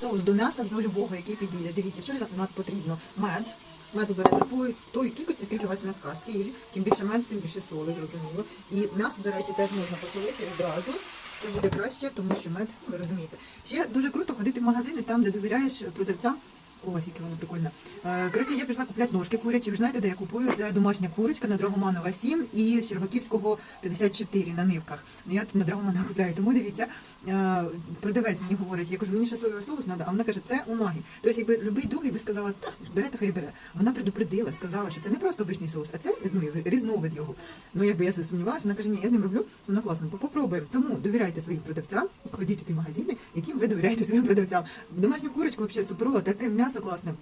соус до м'яса, до любого, який підійде. Дивіться, що нам потрібно. Мед. Меду берете такої тої кількості, скільки у вас м'яска. Сіль, тим більше мед, тим більше соли, зрозуміло. І м'ясо, до речі, теж можна посолити одразу. Це буде краще, тому що мед, ви розумієте. Ще дуже круто ходити в магазини там, де довіряєш продавцям. Ой, яке воно прикольне. Е, Коротше, я пішла купляти ножки курячі. Ви знаєте, де я купую? Це домашня курочка на Драгоманова 7 і Щербаківського 54 на нивках. Ну я тут на Драгомана купляю. Тому дивіться, е, продавець мені говорить, я кажу, мені ще соєвий соус треба, а вона каже, це унагі. Тобто, якби будь-який другий би сказала, так, берете, хай бере. Вона предупредила, сказала, що це не просто обичний соус, а це ну, різновид його. Ну якби я засумнівалася, вона каже, ні, я з ним роблю, воно класно, попробуємо. Тому довіряйте своїм продавцям, ходіть у ті магазини, яким ви довіряєте своїм продавцям. Домашню курочку взагалі суперова, таке м'ясо класне.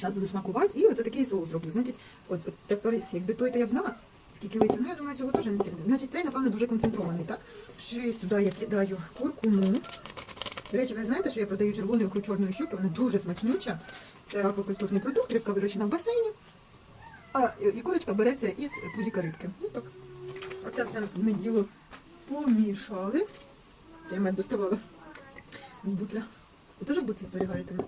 Зараз буду смакувати і оце такий соус роблю. Значить, от, от тепер, якби той, то я б знала, скільки литрів, ну я думаю, цього теж не сильно. Значить, цей, напевно, дуже концентрований, так? Ще сюди я кидаю куркуму. До речі, ви знаєте, що я продаю червону ікру чорної щуки, вона дуже смачнюча. Це аквакультурний продукт, рибка вирощена в басейні. А і курочка береться із пузіка рибки. Ну так. Оце все ми діло помішали. Це я мед доставала з бутля. Ви теж в бутлі зберігаєте мед?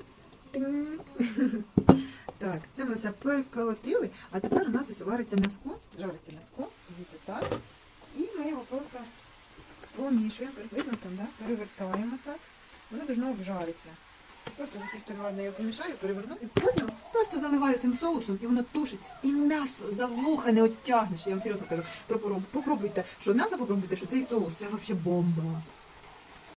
Так, це ми все поколотили, а тепер у нас ось вариться м'яско, жариться м'яско, дивіться так. І ми його просто помішуємо, видно там, да? перевертаємо так. Воно должно обжаритися. Просто з усіх сторон я помішаю, переверну і потім просто заливаю цим соусом і воно тушиться. І м'ясо за вуха не оттягнеш. Я вам серйозно кажу, попробуйте, що м'ясо попробуйте, що цей соус це взагалі бомба.